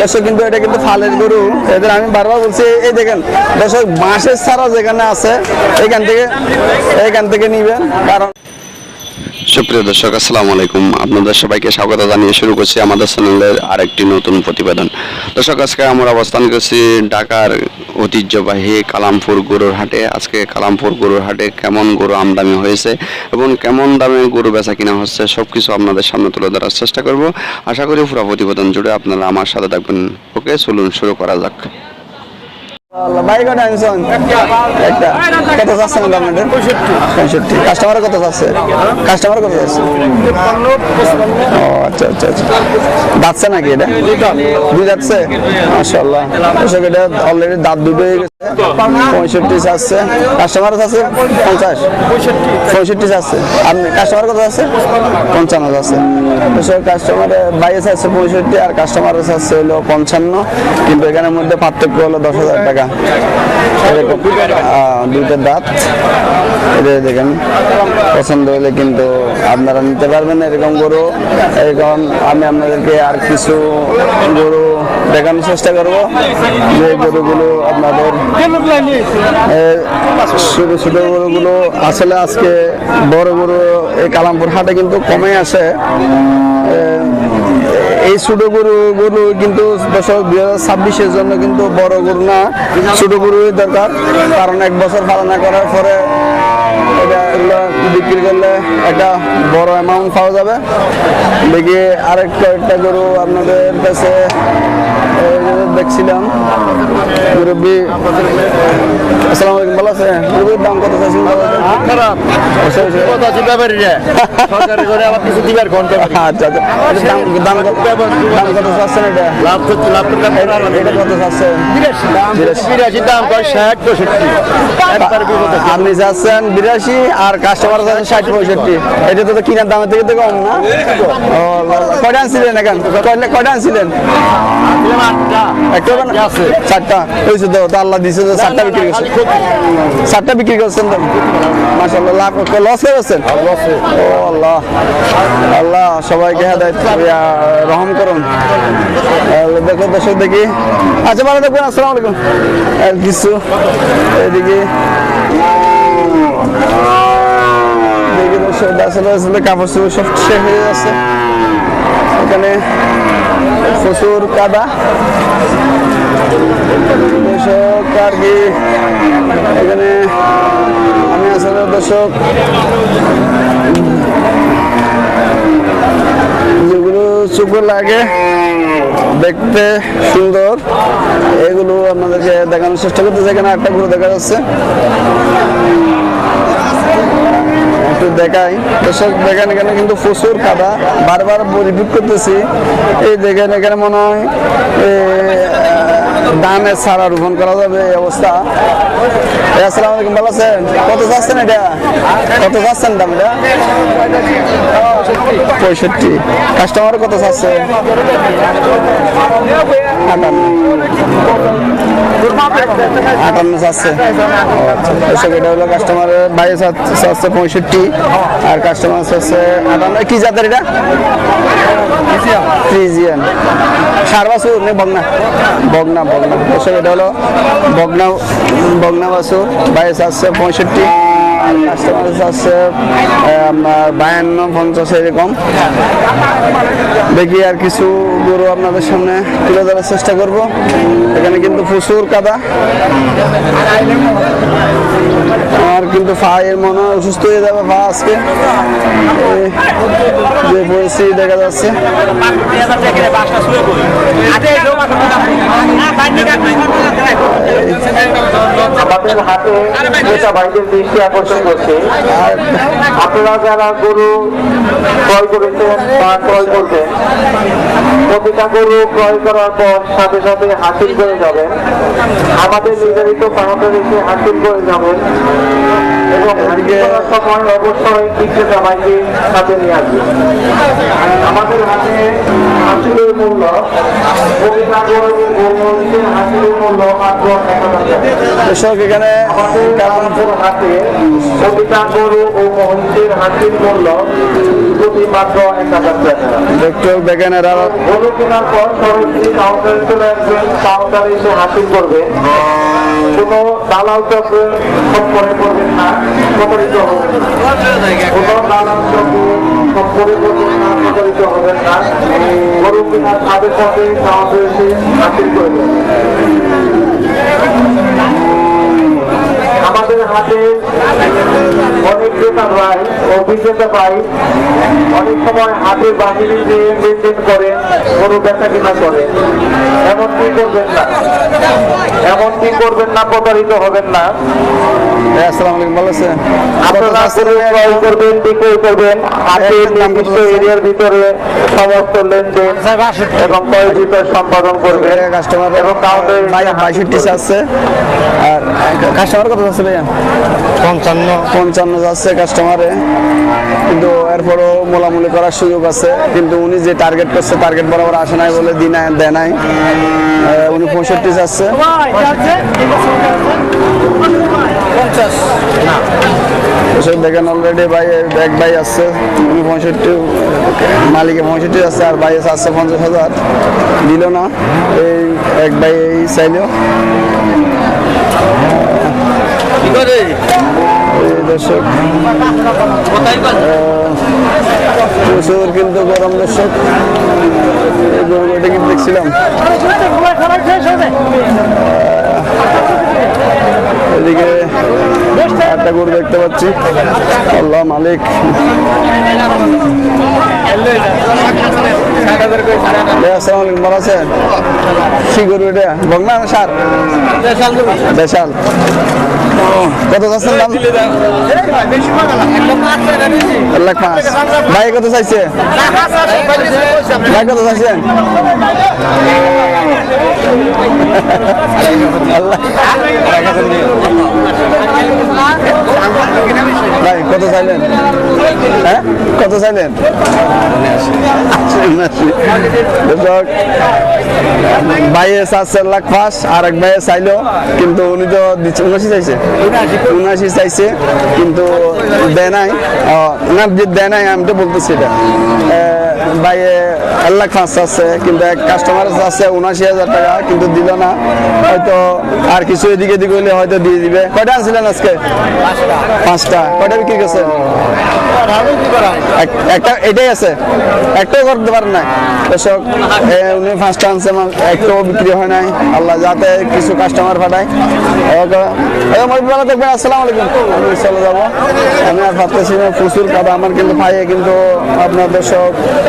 দর্শক, কিন্তু এটা কিন্তু ফালের গরু। এদের আমি বারবার বলছি, এই দেখেন, দর্শক, বাঁশের ছাড়া যেখানে আছে, এখান থেকে এখান থেকে নিবেন, কারণ সুপ্রিয় দর্শক, আসসালামু আলাইকুম। আপনাদের সবাইকে স্বাগত জানিয়ে শুরু করছি আমাদের চ্যানেলের আরেকটি নতুন প্রতিবেদন। দর্শক, আজকে আমরা অবস্থান করছি ঢাকার ঐতিহ্যবাহী কালামপুর গরুর হাটে। আজকে কালামপুর গরুর হাটে কেমন গরু আমদানি হয়েছে এবং কেমন দামে গরু বেচা কিনা হচ্ছে সব কিছু আপনাদের সামনে তুলে ধরার চেষ্টা করব। আশা করি পুরো প্রতিবেদন জুড়ে আপনারা আমার সাথে থাকবেন। ওকে, চলুন শুরু করা যাক। একটা। কত পঁয়ষট্টি। কাস্টমার কত চাচ্ছে কাস্টমার কত চাচ্ছে ও আচ্ছা আচ্ছা আচ্ছা। দাঁতছে নাকি এটা? দুই দাঁতছে মাশাল্লাহ দর্শক এটা অলরেডি দাঁত দুটো হয়ে গেছে। পঁয়ষট্টি চাচ্ছে কাস্টমার আছে পঞ্চাশ। পঁয়ষট্টি। চাচ্ছে আপনি কাস্টমার কত আছে পঞ্চান্ন কাস্টমারে আছে পঁয়ষট্টি আর কাস্টমার হলো পঞ্চান্ন। কিন্তু এখানের মধ্যে পার্থক্য হলো দশ হাজার টাকা। আহ, দুইটা দাঁত। এটা দেখেন পছন্দ হলে কিন্তু আপনারা নিতে পারবেন এরকম গরু। এরকম আমি আপনাদেরকে আর কিছু গরু দেখানোর চেষ্টা করব। যে গরুগুলো আপনাদের ছোট ছোট গরুগুলো আসলে আজকে বড় গরু এই কালামপুর হাটে কিন্তু কমে আসে। এই ছোট গরু গরু কিন্তু বছর দুই হাজার ছাব্বিশের জন্য কিন্তু বড় গরু না। ছোট গরুই দরকার কারণ এক বছর পালনা করার পরে এটা এগুলো বিক্রি করলে একটা বড় অ্যামাউন্ট পাওয়া যাবে। দেখি আরেক কয়েকটা গরু আপনাদের কাছে দেখছিলাম। মুরব্বী আসসালামু আলাইকুম ভালো আছে মুরব্বীর দাম কত চাইছেন খারাপ। কথা আছে ব্যাপারীরা সরকারি করে আবার কিছু দিবার ঘণ্টা আচ্ছা আচ্ছা। দাম দাম কত? দাম কত চাচ্ছেন এটা লাভ করতে লাভ করতে এটা এটা কত চাচ্ছেন বিরাশি। বিরাশি দাম কয় ষাট পঁয়ষট্টি? আপনি বিরাশি আর কাস্টমার ষাট পঁয়ষট্টি। এটা তো কিনার দামের থেকে তো কম না? কয়টা আনছিলেন এখন? কয়টা আনছিলেন? একটা আছে। চারটা। হয়েছে তো আল্লাহ দিছে তো চারটা বিক্রি করছেন চারটা বিক্রি করছেন তো? মাসাল্লাহ লাভ লস করেছেন ও আল্লাহ। আল্লাহ সবাইকে হেদায়ত ইয়া, রহম করুন। দেখো দর্শক দেখি। আচ্ছা ভালো দেখবেন আসসালামু আলাইকুম। আর কিছু এদিকে, দেখি দর্শক, আসলে আসলে কাপড় সব শেষ হয়ে যাচ্ছে। এখানে প্রচুর কাদা। দর্শক, আর কি, এখানে আমি আসলে দর্শক। যেগুলো চোখে লাগে, দেখতে সুন্দর। এগুলো আপনাদেরকে দেখানোর চেষ্টা করতেছে, এখানে একটা ঘুরে দেখা যাচ্ছে। একটু দেখাই। দেখেন এখানে কিন্তু প্রচুর কাদা। বারবার রিপিট করতেছি। এই দেখেন এখানে মনে হয় ধানের সারা রোপণ করা যাবে এই অবস্থা। আসসালামু আলাইকুম ভালো আছেন? কত যাচ্ছেন এটা? কত যাচ্ছেন দাম এটা? পঁয়ষট্টি। কাস্টমার কত চাচ্ছে আটান্ন। চাচ্ছে এসব এটা হলো কাস্টমারের বাইরে চাচ্ছে পঁয়ষট্টি আর কাস্টমার চাচ্ছে আটান্ন। কি জাতের এটা? ফ্রিজিয়ান সার নে বগনা বগনা এসব এটা হলো বগনা বগনা বাইরে চাচ্ছে পঁয়ষট্টি। কাস্টমার চাচ্ছে আপনার বায়ান্ন পঞ্চাশ এরকম। দেখি আর কিছু গরু আপনাদের সামনে তুলে ধরার চেষ্টা করব। এখানে কিন্তু প্রচুর কাদা। আর কিন্তু ফায়ের মনে হয় অসুস্থ হয়ে যাবে ফা আজকে। যে পরিস্থিতি দেখা যাচ্ছে। আমাদের হাতে যেটা বাইরের দৃষ্টি আকর্ষণ করছে। আপনারা যারা গরু ক্রয় করেছেন বা ক্রয় করবেন, প্রতিটা গরু ক্রয় করার পর সাথে সাথে হাসিল করে যাবেন। আমাদের নির্ধারিত পাহাড়ে রেখে হাসিল করে যাবেন। এবং সময় অবশ্যই বিক্রেতা ভাইকে সাথে নিয়ে আসবেন আমাদের হাতে হাসিলের মূল্য হাজার এখানে কালামপুর হাটে প্রতিটা গরু ও মহিষের হাসির মূল্য প্রতি মাত্র এক হাজার টাকা। একটু দেখেন এরা গরু কেনার পর সরাসরি কাউন্টারে চলে আসবেন কাউন্টারে এসে হাসিল করবেন। কোনো দালাল চক্রে করে করবেন না। প্রতারিত হবেন কোনো দালাল চক্রে করে করবেন না প্রতারিত হবেন না গরু কেনার সাথে হাসিল করবেন আমাদের হাতে অনেক ক্রেতা ভাই ও বিক্রেতা ভাই অনেক সময় হাতে বাহিনী দিয়ে লেনদেন করেন গরু বেচা কিনা করেন এমন কি করবেন না? এমন কি করবেন না প্রতারিত হবেন না? এই, আসসালামু আলাইকুম ভালো আছেন? আপনারা ক্রয় করবেন বিক্রয় করবেন হাতে নির্দিষ্ট এরিয়ার ভিতরে সমস্ত লেনদেন এবং ক্রয় বিক্রয় সম্পাদন করবেন। কাস্টমার এবং কাউন্টারে আছে। আর কাস্টমার কত আছে ভাইয়া? পঞ্চান্ন। পঞ্চান্ন যাচ্ছে কাস্টমারে কিন্তু এরপরও মোলামুলি করার সুযোগ আছে। কিন্তু উনি যে টার্গেট করছে টার্গেট বরাবর আসে নাই বলে দিন দেয় নাই। উনি পঁয়ষট্টি যাচ্ছে। এসব দেখেন অলরেডি ভাই এক ভাই আসছে উনি পঁয়ষট্টি মালিকে পঁয়ষট্টি আছে আর ভাই আছে পঞ্চাশ হাজার। দিল না এই এক ভাই এই চাইলেও দর্শক প্রচুর কিন্তু গরম দর্শক। এই গরুটা কিন্তু দেখছিলাম। এদিকে একটা গরু দেখতে পাচ্ছি। আল্লাহ মালিক। ভালো আছেন? কি গরু এটা? বগনা না সার? দেশাল। কত যাচ্ছেন দাম? এক ভাই কত চাইছে? ভাই কত চাইছেন? আল্লাহ। ভাই, কত চাইলেন? হ্যাঁ? কত চাইলেন? ভাইয়ে সাত চার লাখ পাঁচ আর এক ভাইয়ে চাইলো, কিন্তু উনি তো দিচ্ছে, উনাশি চাইছে। উনাশি চাইছে, কিন্তু দেয় নাই। না, যে দেয় নাই, আমি তো বলতেছি এটা। ভাইয়ে এক লাখ পাঁচ আছে, কিন্তু এক কাস্টমার আছে উনাশি হাজার টাকা, কিন্তু দিল না। হয়তো আর কিছু এদিকে এদিকে হইলে হয়তো দিয়ে দিবে। কয়টা আনছিলেন আজকে? পাঁচটা। কয়টা বিক্রি করছেন? একটা এটাই আছে। একটাও করতে পারেন না উনি পাঁচটা আনছে একটাও বিক্রি হয় নাই। আল্লাহ যাতে কিছু কাস্টমার পাঠায়। ভালো থাকবেন। আসসালামু আলাইকুম। আমি চলে যাব। আমি আর ভাবতেছি প্রচুর কাদা আমার কিন্তু পায়ে কিন্তু আপনার দর্শক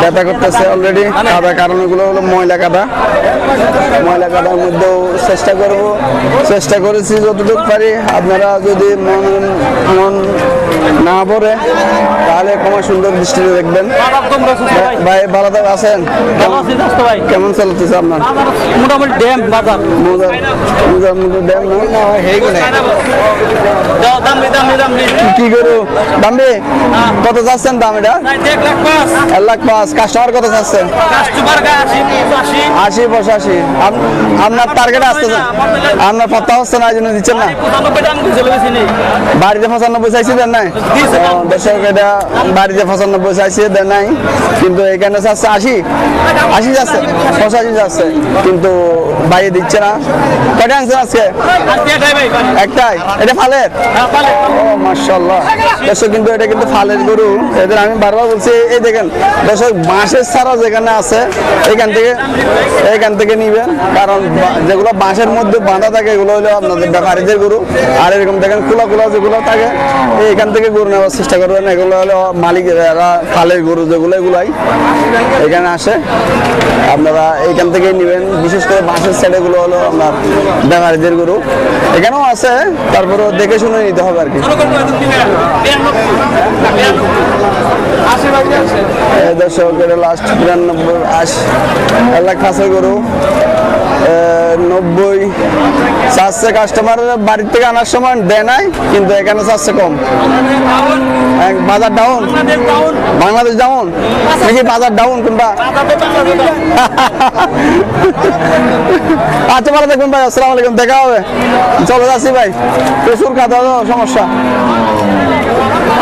ব্যথা করতেছে অলরেডি কাদা কারণ এগুলো হলো ময়লা কাদা। ময়লা কাদার মধ্যেও চেষ্টা করব। চেষ্টা করেছি যতটুকু পারি। আপনারা যদি মন মন না পড়ে তাহলে ক্ষমা সুন্দর দৃষ্টিতে দেখবেন। ভাই- ভালো থাক আছেন? কেমন চলতেছে আপনার? মোটামুটি ড্যাম বাজার। মোজার মোজার মধ্যে ড্যাম না? দামি দামি দামি কি করু? দামবি কত যাচ্ছেন দাম এটা? এক লাখ পাঁচ কাস্টমার কত চাচ্ছেন? আশি পঁচাশি। আপনার টার্গেট আসতেছে? আপনার পত্তা হচ্ছে না এই জন্য দিচ্ছেন না? বাড়িতে পঁচানব্বই চাইছি দেন নাই? দর্শক এটা বাড়িতে পঁচানব্বই চাইছি দেন নাই। কিন্তু এখানে চাচ্ছে আশি। আশি যাচ্ছে পঁচাশি যাচ্ছে। কিন্তু বাইরে দিচ্ছে না। কয়টা আনছেন আজকে? একটাই এটা ফালের? হ্যাঁ, মার্শাল্লাহ দর্শক কিন্তু এটা কিন্তু ফালের গরু। এদের আমি বারবার বলছি এই দেখেন দর্শক বাঁশের ছাড়া যেখানে আছে এখান থেকে এখান থেকে নিবেন। কারণ যেগুলো বাঁশের মধ্যে বাঁধা থাকে এগুলো হলো আপনাদের ব্যাপারীদের গরু। আর এরকম দেখেন খোলা খোলা যেগুলো থাকে এইখান থেকে গরু নেওয়ার চেষ্টা করবেন। এগুলো হলো মালিকেরা ফালের গরু যেগুলো এগুলাই এখানে আসে। আপনারা এইখান থেকেই নেবেন। বিশেষ করে বাঁশের সাইডেগুলো হলো আপনার ব্যাপারীদের গরু। এখানেও আছে তারপরেও দেখে শুনে নিতে হবে আর কি। এই দর্শক, এটা লাস্ট বিরানব্বই আশ। এক লাখ গরু নব্বই। চারশে কাস্টমার বাড়ির থেকে আনার সময় দেয় নাই, কিন্তু এখানে চারশে কম। বাজার ডাউন বাংলাদেশ ডাউন নাকি বাজার ডাউন কোনটা আচ্ছা ভালো দেখবেন ভাই, আসসালামু আলাইকুম, দেখা হবে। চলে যাচ্ছি ভাই। প্রচুর খাতা সমস্যা।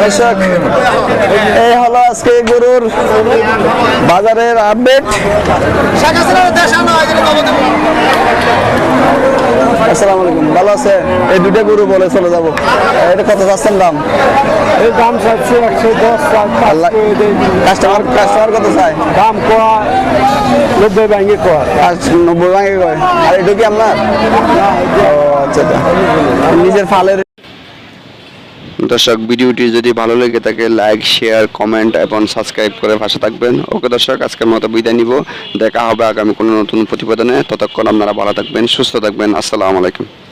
দর্শক এই হলো আজকে গরুর বাজারের আপডেট। আসসালামু আলাইকুম ভালো আছে? এই দুটো গরু বলে চলে যাব। এটা কত যাচ্ছেন দাম? এই দাম চাচ্ছে একশো দশ কাস্টমার কাস্টমার কত চায়? দাম কোয়া নব্বই ব্যাঙ্গে কোয়া। নব্বই ভাঙে কয়? আর এটা কি আপনার? ও আচ্ছা আচ্ছা। নিজের ফালের দর্শক, ভিডিওটি যদি ভালো লেগে থাকে লাইক শেয়ার কমেন্ট এবং সাবস্ক্রাইব করে ভাষা থাকবেন। ওকে দর্শক, আজকের মতো বিদায় নিব। দেখা হবে আগামী কোনো নতুন প্রতিবেদনে। ততক্ষণ আপনারা ভালো থাকবেন, সুস্থ থাকবেন। আসসালামু আলাইকুম।